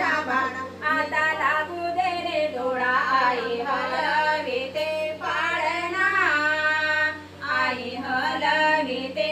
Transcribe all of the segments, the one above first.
आता लागू दे रे डोळा आई हलवी ते पाळणा. आई हलवी ते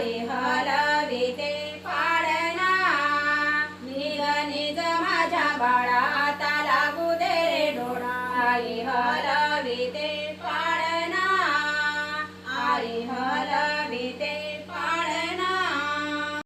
पाय हलविते पाडना. निगणित माझ्या बाळात लागू दे डोळा.